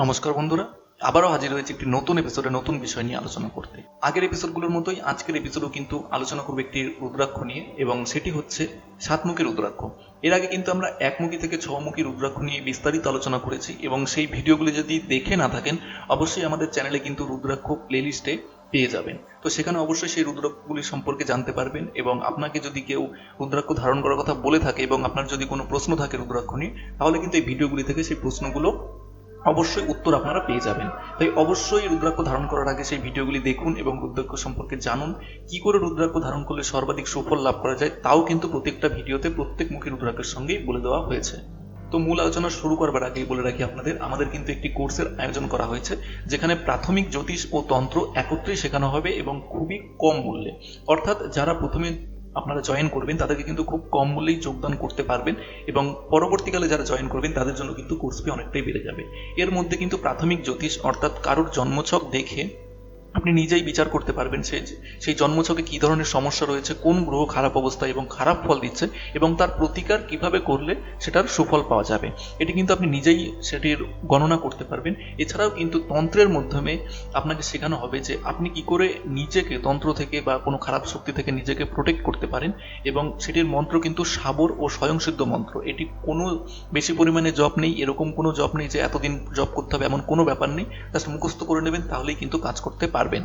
নমস্কার বন্ধুরা, আবারও হাজির হয়েছে একটি নতুন এপিসোডে নতুন বিষয় নিয়ে আলোচনা করতে। আগের এপিসোডগুলোর মতোই আজকের এপিসোডও কিন্তু আলোচনা করবে একটি রুদ্রাক্ষ নিয়ে, এবং সেটি হচ্ছে সাতমুখী রুদ্রাক্ষ। এর আগে কিন্তু আমরা একমুখী থেকে ছমুখী রুদ্রাক্ষ নিয়ে বিস্তারিত আলোচনা করেছি, এবং সেই ভিডিওগুলি যদি দেখে না থাকেন, অবশ্যই আমাদের চ্যানেলে কিন্তু রুদ্রাক্ষ প্লেলিস্টে পেয়ে যাবেন। তো সেখানে অবশ্যই সেই রুদ্রাক্ষগুলি সম্পর্কে জানতে পারবেন, এবং আপনাকে যদি কেউ রুদ্রাক্ষ ধারণ করার কথা বলে থাকে, এবং আপনার যদি কোনো প্রশ্ন থাকে রুদ্রাক্ষ নিয়ে, তাহলে কিন্তু এই ভিডিওগুলি থেকে সেই প্রশ্নগুলো অবশ্যই উত্তর আপনারা পেয়ে যাবেন। তাই অবশ্যই রুদ্রাক্ষ ধারণ করার আগে সেই ভিডিওগুলি দেখুন এবং রুদ্রাক্ষ সম্পর্কে জানুন। কি করে রুদ্রাক্ষ ধারণ করলে সর্বাধিক সুফল লাভ করা যায়, তাও কিন্তু প্রত্যেকটা ভিডিওতে প্রত্যেক মুখী রুদ্রাক্ষের সঙ্গেই বলে দেওয়া হয়েছে। তো মূল আলোচনা শুরু করবার আগেই বলে রাখি আপনাদের, আমাদের কিন্তু একটি কোর্সের আয়োজন করা হয়েছে, যেখানে প্রাথমিক জ্যোতিষ ও তন্ত্র একত্রেই শেখানো হবে এবং খুবই কম মূল্যে। অর্থাৎ যারা প্রথমে আপনারা জয়েন করবেন, তাদেরকে কিন্তু খুব কম মূল্যেই যোগদান করতে পারবেন এবং পরবর্তীকালে যারা জয়েন করবেন, তাদের জন্য কিন্তু কোর্স ফি অনেকটাই বেড়ে যাবে। এর মধ্যে কিন্তু প্রাথমিক জ্যোতিষ অর্থাৎ কারোর জন্মছক দেখে আপনি নিজেই বিচার করতে পারবেন সে সেই জন্মছকে কী ধরনের সমস্যা রয়েছে, কোন গ্রহ খারাপ অবস্থায় এবং খারাপ ফল দিচ্ছে এবং তার প্রতিকার কীভাবে করলে সেটার সুফল পাওয়া যাবে। এটি কিন্তু আপনি নিজেই সেটির গণনা করতে পারবেন। এছাড়াও কিন্তু তন্ত্রের মাধ্যমে আপনাকে শেখানো হবে যে, আপনি কি করে নিজেকে তন্ত্র থেকে বা কোনো খারাপ শক্তি থেকে নিজেকে প্রোটেক্ট করতে পারেন এবং সেটির মন্ত্র কিন্তু সাবর ও স্বয়ংসিদ্ধ মন্ত্র। এটি কোনো বেশি পরিমাণে জব নেই, এরকম কোনো জব নেই যে, এতদিন জব করতে হবে এমন কোনো ব্যাপার নেই। জাস্ট মুখস্থ করে নেবেন, তাহলেই কিন্তু কাজ করতে পারবেন। পারবেন।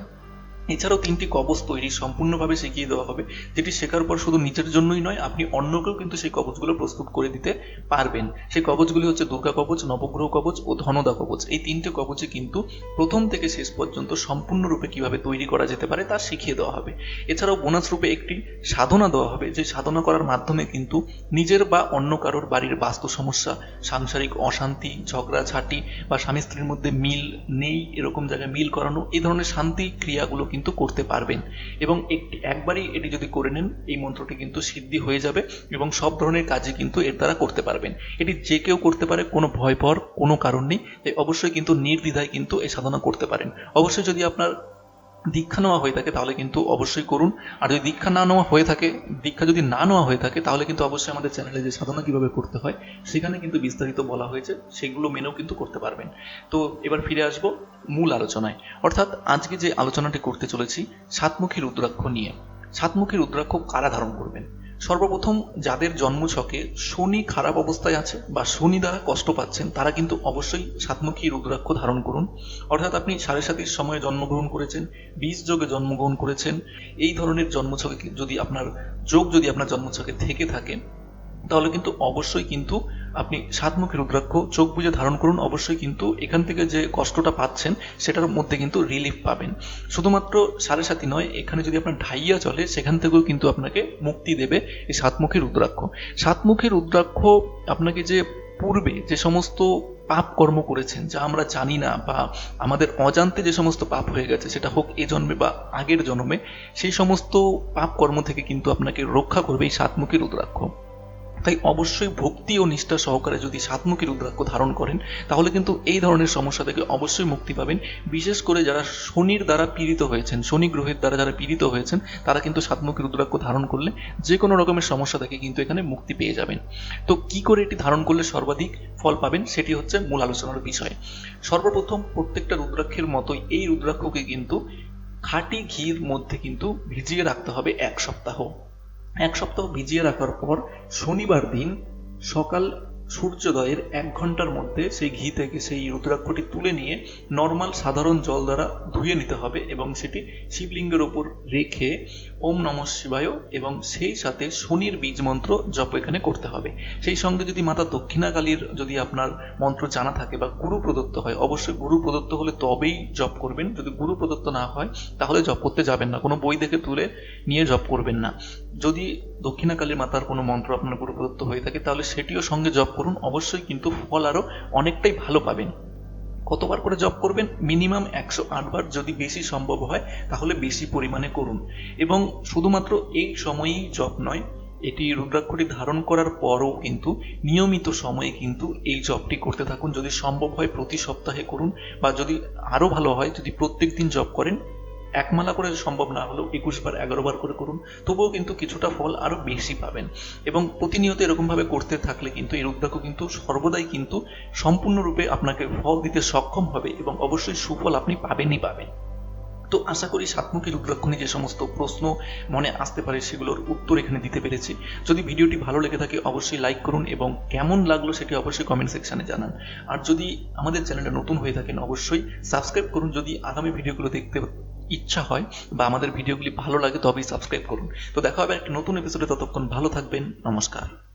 এছাড়াও তিনটি কবচ তৈরি সম্পূর্ণভাবে শিখিয়ে দেওয়া হবে, যেটি শেখার পর শুধু নিজের জন্যই নয়, আপনি অন্যকেও কিন্তু সেই কবচগুলো প্রস্তুত করে দিতে পারবেন। সেই কবচগুলি হচ্ছে দুর্গা কবচ, নবগ্রহ কবচ ও ধনদা কবচ। এই তিনটে কবচে কিন্তু প্রথম থেকে শেষ পর্যন্ত সম্পূর্ণরূপে কীভাবে তৈরি করা যেতে পারে তা শিখিয়ে দেওয়া হবে। এছাড়াও বোনাস রূপে একটি সাধনা দেওয়া হবে, যে সাধনা করার মাধ্যমে কিন্তু নিজের বা অন্য কারোর বাড়ির বাস্তু সমস্যা, সাংসারিক অশান্তি ঝগড়াঝাটি বা স্বামী স্ত্রীর মধ্যে মিল নেই, এরকম জায়গায় মিল করানো, এই ধরনের শান্তি ক্রিয়াগুলো কিন্তু করতে পারবেন। এবং একটি একবারই এটি যদি করে নেন, এই মন্ত্রটি কিন্তু সিদ্ধি হয়ে যাবে এবং সব ধরনের কাজই কিন্তু এর দ্বারা করতে পারবেন। এটি যে কেউ করতে পারে, কোনো ভয় পাওয়ার কোনো কারণ নেই। তাই অবশ্যই কিন্তু নির্দ্বিধায় কিন্তু এই সাধনা করতে পারেন। অবশ্যই যদি আপনার দীক্ষা নেওয়া হয়ে থাকে, তাহলে কিন্তু অবশ্যই করুন। আর যদি দীক্ষা না নেওয়া হয়ে থাকে, দীক্ষা যদি না নেওয়া হয়ে থাকে, তাহলে কিন্তু অবশ্যই আমাদের চ্যানেলে যে সাধনা কীভাবে করতে হয়, সেখানে কিন্তু বিস্তারিত বলা হয়েছে, সেগুলো মেনেও কিন্তু করতে পারবেন। তো এবার ফিরে আসব মূল আলোচনায়। অর্থাৎ আজকে যে আলোচনাটি করতে চলেছি, সাতমুখী রুদ্রাক্ষ নিয়ে। সাতমুখী রুদ্রাক্ষ কারা ধারণ করবেন? সর্বপ্রথম যাদের জন্মছকে শনি খারাপ অবস্থায় আছে বা শনি দ্বারা কষ্ট পাচ্ছেন, তারা কিন্তু অবশ্যই সাতমুখী রুদ্রাক্ষ ধারণ করুন। অর্থাৎ আপনি সাড়ে সাতির সময়ে জন্মগ্রহণ করেছেন বীজ যোগে জন্মগ্রহণ করেছেন, এই ধরনের জন্মছকে যদি আপনার যোগ যদি আপনার জন্মছকে থেকে থাকে, তাহলে কিন্তু অবশ্যই কিন্তু আপনি সাতমুখী রুদ্রাক্ষ, চোখ বুজে ধারণ করুন। অবশ্যই কিন্তু এখান থেকে যে কষ্টটা পাচ্ছেন, সেটার মধ্যে কিন্তু রিলিফ পাবেন। শুধুমাত্র সাড়ে সাতি নয়, এখানে যদি আপনার ঢাইয়া চলে, সেখান থেকেও কিন্তু আপনাকে মুক্তি দেবে এই সাতমুখী রুদ্রাক্ষ। সাতমুখী রুদ্রাক্ষ আপনাকে যে পূর্বে যে সমস্ত পাপ কর্ম করেছেন, যা আমরা জানি না বা আমাদের অজান্তে যে সমস্ত পাপ হয়ে গেছে, সেটা হোক এ জন্মে বা আগের জন্মে, সেই সমস্ত পাপ কর্ম থেকে কিন্তু আপনাকে রক্ষা করবে এই সাতমুখী রুদ্রাক্ষ। তাই অবশ্যই ভক্তি ও নিষ্ঠা সহকারে যদি সাতমুখী রুদ্রাক্ষ ধারণ করেন, তাহলে কিন্তু এই ধরনের সমস্যা থেকে অবশ্যই মুক্তি পাবেন। বিশেষ করে যারা শনির দ্বারা পীড়িত হয়েছেন, শনি গ্রহের দ্বারা যারা পীড়িত হয়েছেন, তারা কিন্তু সাতমুখী রুদ্রাক্ষ ধারণ করলে যে কোনো রকমের সমস্যা থেকে কিন্তু এখানে মুক্তি পেয়ে যাবেন। তো কি করে এটি ধারণ করলে সর্বাধিক ফল পাবেন, সেটি হচ্ছে মূল আলোচনার বিষয়। সর্বপ্রথম প্রত্যেকটা রুদ্রাক্ষের মতোই এই রুদ্রাক্ষকে কিন্তু খাঁটি ঘির মধ্যে কিন্তু ভিজিয়ে রাখতে হবে এক সপ্তাহ। এক সপ্তাহ ভিজিয়ে রাখার পর শনিবার দিন সকাল সূর্যোদয়ের এক ঘণ্টার মধ্যে সেই ঘি থেকে সেই রুদ্রাক্ষটি তুলে নিয়ে নর্মাল সাধারণ জল দ্বারা ধুয়ে নিতে হবে এবং সেটি শিবলিঙ্গের ওপর রেখে ওম নম শিবায় এবং সেই সাথে শনির বীজ মন্ত্র জপ এখানে করতে হবে। সেই সঙ্গে যদি মাতা দক্ষিণাকালীর যদি আপনার মন্ত্র জানা থাকে বা গুরু প্রদত্ত হয়, অবশ্যই গুরু প্রদত্ত হলে তবেই জপ করবেন। যদি গুরু প্রদত্ত না হয়, তাহলে জপ করতে যাবেন না। কোনো বই দেখে তুলে নিয়ে জপ করবেন না। যদি দক্ষিণাকালীর মাতার কোনো মন্ত্র আপনার গুরু প্রদত্ত হয়ে থাকে, তাহলে সেটিও সঙ্গে জপ করুন। অবশ্যই কিন্তু ফল আরও অনেকটাই ভালো পাবেন। কতবার করে জব করবেন? মিনিমাম একশো আটবার যদি বেশি সম্ভব হয়, তাহলে বেশি পরিমাণে করুন। এবং শুধুমাত্র এই সময়েই জব নয়, এটি রুদ্রাক্ষটি ধারণ করার পরও কিন্তু, নিয়মিত সময়ে কিন্তু এই জবটি করতে থাকুন। যদি সম্ভব হয়, প্রতি সপ্তাহে করুন, বা যদি আরও ভালো হয়, যদি প্রত্যেক দিন জব করেন এক মালা করে সম্ভব না হলেও একুশ বার এগারো বার করে করুন, তবুও কিন্তু কিছুটা ফল আরও বেশি পাবেন। এবং প্রতিনিয়ত এরকমভাবে করতে থাকলে কিন্তু এই রুদ্রাক্ষ কিন্তু সর্বদাই কিন্তু সম্পূর্ণরূপে আপনাকে ফল দিতে সক্ষম হবে এবং অবশ্যই সুফল আপনি পাবেনই পাবেন। তো আশা করি সাতমুখী রুদ্রাক্ষ নিয়ে যে সমস্ত প্রশ্ন মনে আসতে পারে সেগুলোর উত্তর এখানে দিতে পেরেছি। যদি ভিডিওটি ভালো লেগে থাকে অবশ্যই লাইক করুন এবং কেমন লাগল সেটি অবশ্যই কমেন্ট সেকশানে জানান। আর যদি আমাদের চ্যানেলটা নতুন হয়ে থাকেন অবশ্যই সাবস্ক্রাইব করুন। যদি আগামী ভিডিওগুলো দেখতে ইচ্ছা হয় বা আমাদের ভিডিওগুলি ভালো লাগে তবেই সাবস্ক্রাইব করুন। তো দেখা হবে একটা নতুন এপিসোডে ততক্ষণ ভালো থাকবেন, নমস্কার।